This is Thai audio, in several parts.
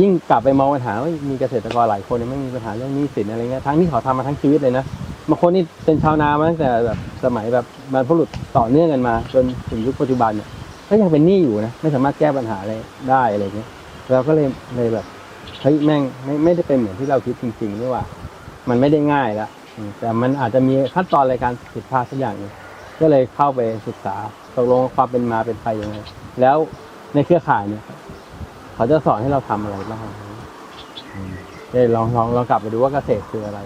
ยิ่งกลับไปมองปัญหาว่ามีเกษตรกรหลายคนเนี่ยไม่มีปัญหาเรื่องหนี้สินอะไรเงี้ยทั้งที่เขาทำมาทั้งชีวิตเลยนะบางคนนี่เป็นชาวนามาตั้งแต่แบบสมัยแบบบรรพบุรุษต่อเนื่องกันมา จนถึงยุคปัจจุบันเนี่ยก็ยังเป็นหนี้อยู่นะไม่สามารถแก้ปัญหาอะไรได้อะไรเงี้ยเราก็เลยเลยแบบเฮ้ยแม่งไม่ไม่ได้เป็นเหมือนที่เราคิดจริงๆนี่ว่า มันไม่ได้ง่ายล้วอืมแต่มันอาจจะมีขั้นตอนอะไรการผิดพลาดสักอย่างนึงก็เลยเข้าไปศึกษาตกลงความเป็นมาเป็นไปยังไงแล้วในเครือข่ายเนี่ย เขาจะสอนให้เราทำอะไรบ้างเดี๋ยวลองลองเรากลับไปดูว่าเกษตรคืออะไร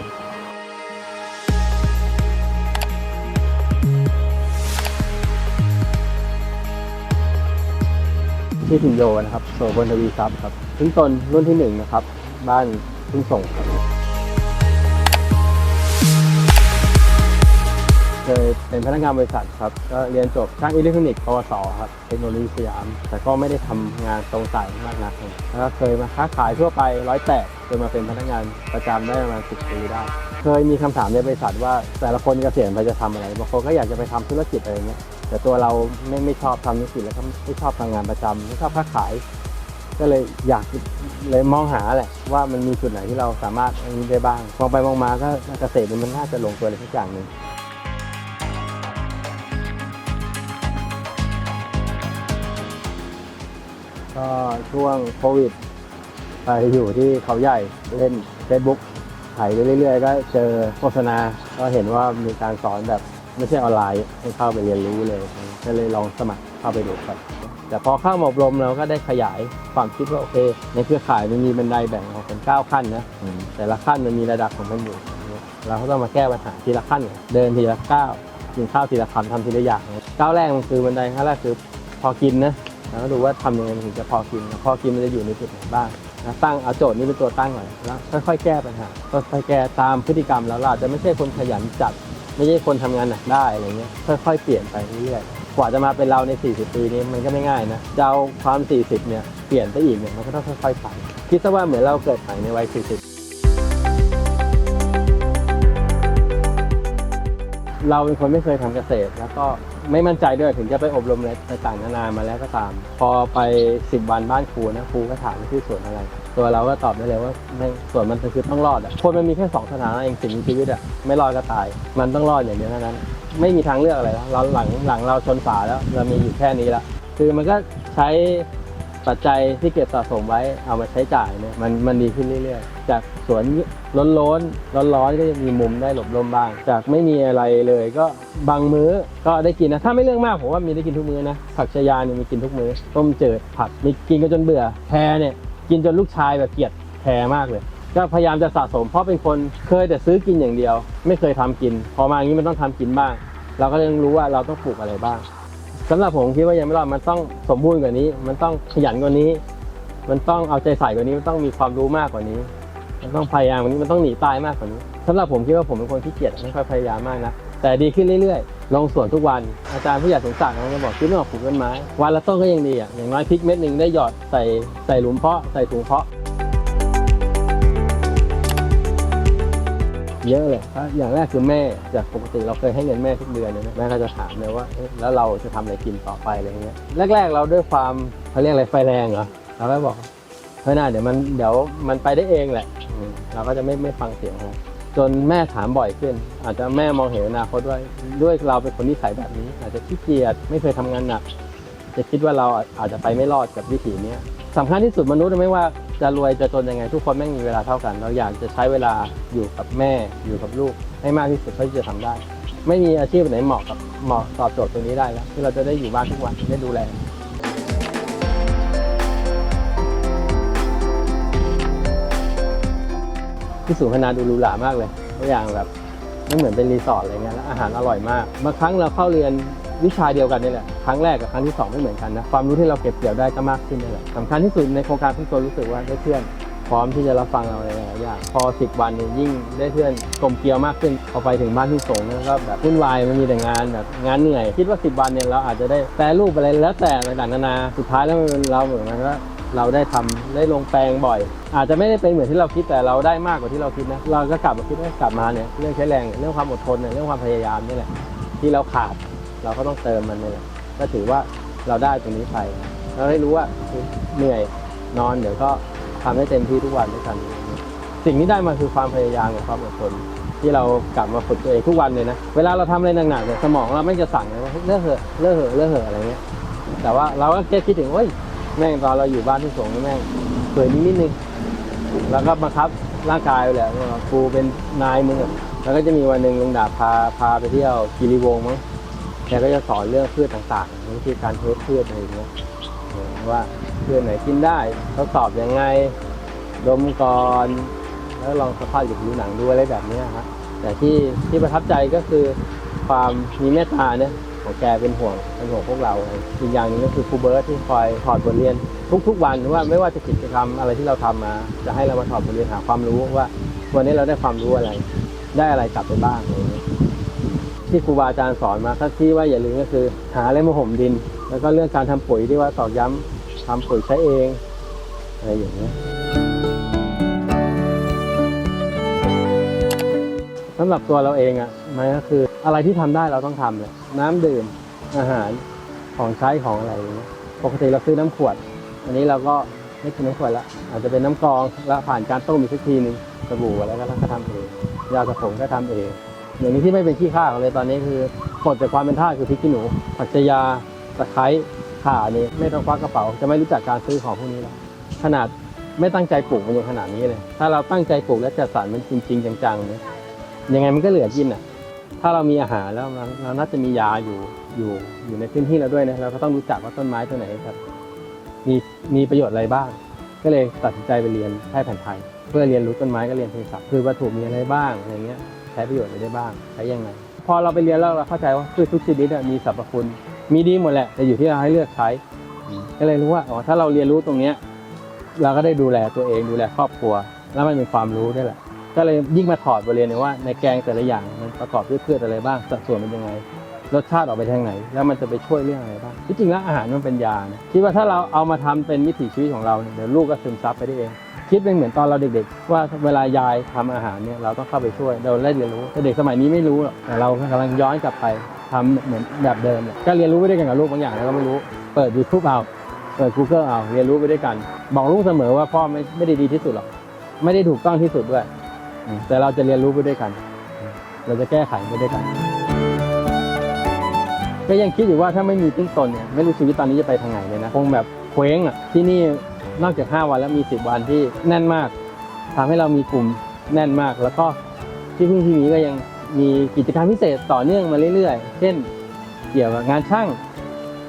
ที่พินโยนะครับโสบนทวีทรัพย์ครับพึ่งตนรุ่นที่หนึ่งนะครับ บ้านพึ่งส่งครับ เคยเป็นพนักงานบริษัทครับก็เรียนจบช่างอิเล็กทรอนิกส์ปวสครับเทคโนโลยีสยาม แต่ก็ไม่ได้ทำงานตรงสายมากนักแล้วก็เคยมาค้าขายทั่วไปร้อยแปดจนมาเป็นพนักงานประจำได้ประมาณสิบปีได้ เคยมีคำถามในบริษัทว่าแต่ละคนเกษียณไปจะทำอะไรบางคนก็อยากจะไปทำธุรกิจอะไรเงี้ยแต่ตัวเราไม่ไม่ชอบทำธุรกิจแล้วก็ไม่ชอบทำงานประจำไม่ชอบค้าขาย ก็เลยอยากเลยมองหาแหละว่ามันมีจุดไหนที่เราสามารถอันนี้ได้บ้างมองไปมองมาก็เกษตรมันน่าจะลงตัวอะไรสักอย่างหนึ่ง ก็ช่วงโควิด ไปอยู่ที่เขาใหญ่เล่น Facebook ถ่ายไปเรื่อยๆ ก็เจอโฆษณา ก็เห็นว่ามีการสอนแบบไม่ใช่ออนไลน์ให้เข้าไปเรียนรู้เลย ก็เลยลองสมัครเข้าไปดูครับแต่พอเข้ามาอบรมเราก็ได้ขยายความคิดว่าโอเค ในเครือข่ายมันมีบันไดแบ่งออกเป็น 9 ขั้นนะแต่ละขั้นมันมีระดับของมันอยู่ เราก็ต้องมาแก้ปัญหาทีละขั้น เดินทีละก้าวกินข้าวทีละคำทำทีละอย่างก้าวแรกมันคือบันไดขั้นแรกคือพอกินนะ แล้วก็ดูว่าทำยังไงมันถึงจะพอกิน พอกินมันจะอยู่ในจุดไหนบ้างนะตั้งเอาโจทย์นี้เป็นตัวตั้งก่อนแล้วค่อยๆแก้ปัญหาค่อยๆแก้ตามพฤติกรรมแล้วเราจะไม่ใช่คนขยันจัด ไม่ใช่คนทำงานหนักได้อะไรเงี้ยค่อยๆเปลี่ยนไปเรื่อยๆกว่าจะมาเป็นเราใน 40 ปีนี้มันก็ไม่ง่ายนะจะเอาความ 40 เนี่ยเปลี่ยนไปอีกเนี่ยมันก็ต้องค่อยๆไปคิดซะว่าเหมือนเราเกิดใหม่ในวัย 40เราเป็นคนไม่เคยทำเกษตร แล้วก็ ไม่มั่นใจด้วยถึงจะไปอบรมในต่างๆนานามาแล้วก็ตาม พอไป 10 วันบ้านครูนะครูก็ถามว่าชื่อสวนอะไร ตัวเราก็ตอบได้เลยว่าไม่สวนมันคือต้องรอดอะคนมันมีแค่สองสถานะเองสิ่งมีชีวิตอะไม่รอดก็ตาย มันต้องรอดอย่างเดียวเท่านั้น ไม่มีทางเลือกอะไรแล้วเราหลังหลังเราชนฝาแล้ว เรามีอยู่แค่นี้ละคือมันก็ใช้ ปัจจัยที่เก็บสะสมไว้เอามาใช้จ่ายเนี่ยมันมันดีขึ้นเรื่อยๆ จากสวนร้อนร้อนร้อนร้อนๆก็จะมีมุมได้หลบลมบ้าง จากไม่มีอะไรเลยก็บางมื้อก็ได้กินนะถ้าไม่เรื่องมากผมว่ามีได้กินทุกมื้อนะผักชายาเนี่ยมีกินทุกมื้อต้มเจิดผัดมีกินกันจนเบื่อแพรเนี่ยกินจนลูกชายแบบเกลียดแพรมากเลยก็พยายามจะสะสมเพราะเป็นคนเคยแต่ซื้อกินอย่างเดียว ไม่เคยทำกิน พอมาอย่างนี้มันต้องทำกินบ้าง เราก็เลยต้องรู้ว่าเราต้องปลูกอะไรบ้าง สำหรับผมคิดว่ายังไม่รอดมันต้องสมบูรณ์กว่านี้ มันต้องขยันกว่านี้ มันต้องเอาใจใส่กว่านี้ มันต้องมีความรู้มากกว่านี้ มันต้องพยายามกว่านี้ มันต้องหนีตายมากกว่านี้สำหรับผมคิดว่าผมเป็นคนที่เกียจไม่ค่อยพยายามมากนะ แต่ดีขึ้นเรื่อยๆ ลงสวนทุกวัน อาจารย์ผู้ใหญ่สงสารเขาจะบอกคิดไม่ออกปลูกต้นไม้ วันละต้นก็ยังดีอะ อย่างน้อยพริกเม็ดหนึ่งได้หยอดใส่ใส่หลุมเพาะ ใส่ถุงเพาะ เยอะเลยอย่างแรกคือแม่จากปกติเราเคยให้เงินแม่ทุกเดือนเลยนะแม่ก็จะถามเลยว่าแล้วเราจะทำอะไรกินต่อไปอะไรเงี้ยแรก ๆ เราด้วยความเขาเรียกอะไรไฟแรงเหรอเราก็บอกเฮ้ยน่าเดี๋ยวมันเดี๋ยวมันไปได้เองแหละเราก็จะไม่ไม่ฟังเสียงเขาจนแม่ถามบ่อยขึ้น อาจจะแม่มองเห็นอนาคตด้วยด้วยเราเป็นคนนิสัยแบบนี้ อาจจะขี้เกียจไม่เคยทำงานหนักจะคิดว่าเราอาจจะไปไม่รอดกับวิถีนี้สำคัญที่สุดมนุษย์ไม่ว่า จะรวยจะจนยังไง ทุกคนแม่งมีเวลาเท่ากัน เราอยากจะใช้เวลาอยู่กับแม่อยู่กับลูกให้มากที่สุดเท่าที่จะทำได้ ไม่มีอาชีพไหนเหมาะกับเหมาะตอบโจทย์ตรงนี้ได้แล้วที่เราจะได้อยู่บ้านทุกวันได้ดูแลที่ศูนย์พนาดูหรูหรามากเลยตัวอย่างแบบไม่เหมือนเป็นรีสอร์ทอะไรเงี้ยแล้วอาหารอร่อยมากบางครั้งเราเข้าเรียน วิชาเดียวกันนี่แหละครั้งแรกกับครั้งที่สองไม่เหมือนกันนะความรู้ที่เราเก็บเกี่ยวได้ก็มากขึ้นนี่แหละสำคัญที่สุดในโครงการทุกตัวรู้สึกว่าได้เพื่อนพร้อมที่จะรับฟังเราในหลายอย่างพอ 10 วันเนี่ยยิ่งได้เพื่อนกลมเกลียวมากขึ้นพอไปถึงบ้านที่สงเนี่ยก็แบบวุ่นวายมันมีแต่งานแบบงานเหนื่อย คิดว่า 10 วันเนี่ยเราอาจจะได้แปรรูปอะไรแล้วแต่ต่างๆนานาสุดท้ายแล้วมันเราเหมือนมันว่าเราได้ทำได้ลงแปลงบ่อย อาจจะไม่ได้เป็นเหมือนที่เราคิดแต่เราได้มากกว่าที่เราคิดนะเราก็กลับมาคิดว่ากลับมาเนี่ยเรื่องใช้แรงเรื่องความอดทนเนี่ยเรื่องความพยายามนี่แหละที่เราขาด เราก็ต้องเติมมันนี่แหละก็ถือว่าเราได้ตรงนี้ไปเราได้รู้ว่าเหนื่อยนอนเดี๋ยวก็ทำให้เต็มที่ทุกวันด้วยกัน สิ่งที่ได้มาคือความพยายามกับความอดทนที่เรากลับมาฝึกตัวเองทุกวันเลยนะ เวลาเราทำอะไรหนักๆเนี่ยสมองเราไม่จะสั่งเลยว่าเลิกเหอะเลิกเหอะเลิกเหอะอะไรเงี้ย แต่ว่าเราก็แค่คิดถึงเฮ้ยแม่งตอนเราอยู่บ้านที่สงแม่งเผยนิดนิดนึงแล้วก็บังคับร่างกายแหละกูเป็นนายมึงแล้วก็จะมีวันหนึ่งลุงดาบพาพาไปเที่ยวกิริวงมั้ง แกก็จะสอนเรื่องพืชต่างๆวิธีการเทสพืชอะไรอย่างเงี้ยว่าพืชไหนกินได้ทดสอบยังไงดมก่อนแล้วลองสัมผัสกับผิวหนังดูอะไรแบบนี้ครับแต่ที่ที่ประทับใจก็คือความมีเมตตาเนี่ยของแกเป็นห่วงเป็นห่วงพวกเราอีกอย่างหนึงก็คือครูเบิร์ตที่คอยถอดบทเรียน ทุกๆวันว่าไม่ว่าจะกิจกรรมอะไรที่เราทำมา จะให้เรามาถอดบทเรียนหาความรู้ว่าวันนี้เราได้ความรู้อะไร ได้อะไรกลับไปบ้างอะไรอย่างเงี้ย ที่ครูบาอาจารย์สอนมาถ้าที่ว่าอย่าลืมก็คือ หาอะไรมาห่มดิน แล้วก็เรื่องการทำปุ๋ยที่ว่าตอกย้ำทำปุ๋ยใช้เองอะไรอย่างเงี้ยสำหรับตัวเราเองอะมันก็คืออะไรที่ทำได้เราต้องทำเลยน้ำดื่มอาหารของใช้ของอะไรอย่างเงี้ยปกติเราซื้อน้ำขวด อันนี้เราก็ไม่กินน้ำขวดละอาจจะเป็นน้ำกรองแล้วผ่านการต้มอีกสักทีนึงสบู่อะไรก็ก็ทำเองยาสระผมก็ทำเอง อย่างนี้ที่ไม่เป็นขี้ข้าของเลยตอนนี้คือปลดจากความเป็นท่าคือพริกขี้หนู ผักชายาตะไคร้ข่านี่ไม่ต้องควักกระเป๋า จะไม่รู้จักการซื้อของพวกนี้แล้วขนาดไม่ตั้งใจปลูกมันยังขนาดนี้เลย ถ้าเราตั้งใจปลูกและจัดสรรมันจริง ๆ จังๆเนี่ยยังไงมันก็เหลือกินอะ ถ้าเรามีอาหารแล้วเราเราน่าจะมียาอยู่อยู่อยู่ในพื้นที่เราด้วยนะเราก็ต้องรู้จักว่าต้นไม้ตัวไหนครับ มีมีประโยชน์อะไรบ้าง ก็เลยตัดสินใจไปเรียนแพทย์แผนไทย เพื่อเรียนรู้ต้นไม้ก็เรียนเภสัชคือวัตถุมีอะไรบ้างอะไรเงี้ย ใช้ประโยชน์อะไรได้บ้าง ใช้ยังไง พอเราไปเรียนแล้วเราเข้าใจว่าพืชทุกชนิดมีสรรพคุณ มีดีหมดแหละแต่อยู่ที่เราให้เลือกใช้ ก็เลยรู้ว่าอ๋อถ้าเราเรียนรู้ตรงเนี้ยเราก็ได้ดูแลตัวเองดูแลครอบครัว แล้วมันเป็นความรู้ได้แหละ ก็เลยยิ่งมาถอดบทเรียนเลยว่าในแกงแต่ละอย่างมันประกอบด้วยพืชอะไรบ้างสัดส่วนเป็นยังไงรสชาติออกไปทางไหน แล้วมันจะไปช่วยเรื่องอะไรบ้างที่จริงแล้วอาหารมันเป็นยานะคิดว่าถ้าเราเอามาทำเป็นวิถีชีวิตของเราเนี่ยเดี๋ยวลูกก็ซึมซับไปได้เอง คิดเป็นเหมือนตอนเราเด็กๆ ว่าเวลายายทำอาหารเนี่ยเราต้องเข้าไปช่วยเราได้เรียนรู้แต่เด็กสมัยนี้ไม่รู้หรอกแต่เรากำลังย้อนกลับไปทำเหมือนแบบเดิมเนี่ยก็เรียนรู้ไปด้วยกันกับลูกบางอย่างแล้วก็ไม่รู้เปิด YouTube เอาเปิด Google เอาเรียนรู้ไปด้วยกัน บอกลูกเสมอว่าพ่อไม่ไม่ได้ดีที่สุดหรอกไม่ได้ถูกต้องที่สุดด้วย แต่เราจะเรียนรู้ไปด้วยกัน เราจะแก้ไขไปด้วยกัน ก็ยังคิดอยู่ว่าถ้าไม่มีต้นตนเนี่ยไม่รู้ชีวิตตอนนี้จะไปทางไหนเลยนะคงแบบเคว้งอะที่นี่ นอกจาก 5 วันแล้วมี 10 วันที่แน่นมากทำให้เรามีกลุ่มแน่นมาก แล้วก็ที่พึ่งที่นี้ก็ยังมีกิจกรรมพิเศษต่อเนื่องมาเรื่อยๆ เช่น เกี่ยวกับงานช่าง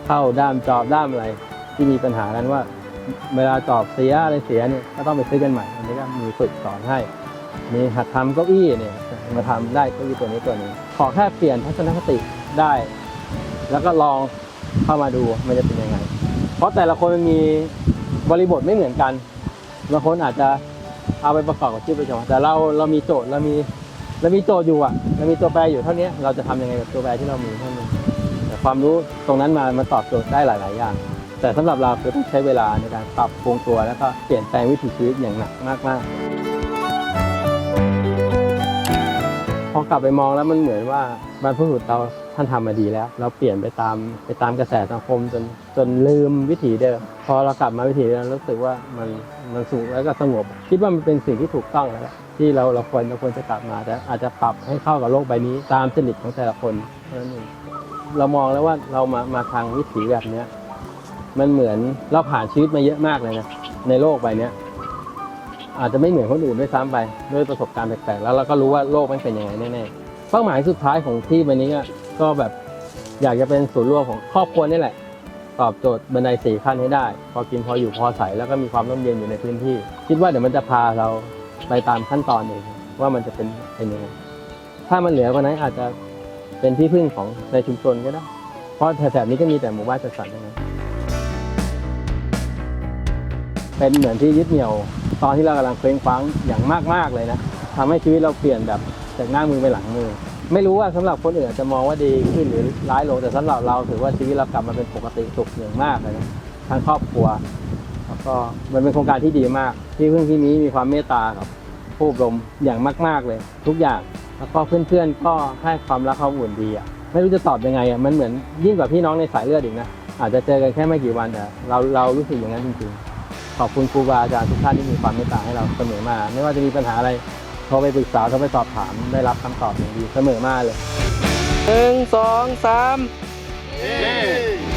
เข้าด้ามจอบด้ามอะไรที่มีปัญหากันว่า เวลาจอบเสียอะไรเสียเนี่ยก็ต้องไปซื้อกันใหม่อันนี้ก็มีฝึกสอนให้ มีหัดทำเก้าอี้เนี่ยมาทำได้เก้าอี้ตัวนี้ตัวนี้ขอแค่เปลี่ยนทัศนคติได้ แล้วก็ลองเข้ามาดูมันจะเป็นยังไง เพราะแต่ละคนมันมี บริบทไม่เหมือนกันบางคนอาจจะเอาไปประกอบกับชีวิตประจำวันแต่เราเรามีโจทย์เรามีเรามีโจทย์อยู่อะเรามีตัวแปรอยู่เท่านี้เราจะทำยังไงกับตัวแปรที่เรามีเท่านี้แต่ความรู้ตรงนั้นมามันตอบโจทย์ได้หลาย ๆ อย่าง แต่สำหรับเราคือต้องใช้เวลาในการปรับปรุงตัวแล้วก็เปลี่ยนแปลงวิถีชีวิตอย่างหนักมากๆ พอกลับไปมองแล้วมันเหมือนว่าบรรพบุรุษเราท่านทำมาดีแล้ว เราเปลี่ยนไปตามไปตามกระแสสังคมจนจนลืมวิถีเดิมพอเรากลับมาวิถีเดิมรู้สึกว่ามันมันสูงแล้วก็สงบ คิดว่ามันเป็นสิ่งที่ถูกต้องแล้วที่เราเราควรเราควรจะกลับมาแต่อาจจะปรับให้เข้ากับโลกใบนี้ ตามจริตของแต่ละคนเท่านั้นเองเรามองแล้วว่าเรามามาทางวิถีแบบเนี้ยมันเหมือนเราผ่านชีวิตมาเยอะมากเลยนะในโลกใบเนี้ย อาจจะไม่เหมือนคนอื่นด้วยซ้ำไปด้วยประสบการณ์แปลกๆแล้วเราก็รู้ว่าโลกมันเป็นยังไงแน่ๆเป้าหมายสุดท้ายของที่วันนี้ก็แบบอยากจะเป็นศูนย์รวมของครอบครัวนี่แหละ ตอบโจทย์บันไดสี่ขั้นให้ได้ พอกินพออยู่พอใส่แล้วก็มีความร่มเย็นอยู่ในพื้นที่ คิดว่าเดี๋ยวมันจะพาเราไปตามขั้นตอนเองว่ามันจะเป็นเป็นยังไงถ้ามันเหลือกว่านั้นอาจจะเป็นที่พึ่งของในชุมชนก็ได้ เพราะแถบนี้ก็มีแต่หมู่บ้านจัดสรรทั้งนั้นเป็นเหมือนที่ยึดเหนี่ยว ตอนที่เรากำลังเคว้งคว้างอย่างมากๆเลยนะทำให้ชีวิตเราเปลี่ยนแบบจากหน้ามือไปหลังมือ ไม่รู้ว่าสำหรับคนอื่นอาจจะมองว่าดีขึ้นหรือร้ายลงแต่สำหรับเราถือว่าชีวิตเรากลับมาเป็นปกติสุขอย่างมากเลยนะทั้งครอบครัวแล้วก็มันเป็นโครงการที่ดีมากที่เพิ่งที่นี้มีความเมตตากับผู้อบรมอย่างมาก ๆเลย ทุกอย่างแล้วก็เพื่อนๆก็ให้ความรักความอุ่นดีอะไม่รู้จะตอบยังไงอะมันเหมือนยิ่งกว่าพี่น้องในสายเลือดอีกนะอาจจะเจอกันแค่ไม่กี่วันแต่เราเรารู้สึกอย่างนั้นจริงๆ ขอบคุณครูบาอาจารย์ทุกท่านที่มีความเมตตาให้เราเสมอมา ไม่ว่าจะมีปัญหาอะไรโทรไปปรึกษาโทรไปสอบถามได้รับคำตอบอย่างดีเสมอมาเลยหนึ่งสองสามเย้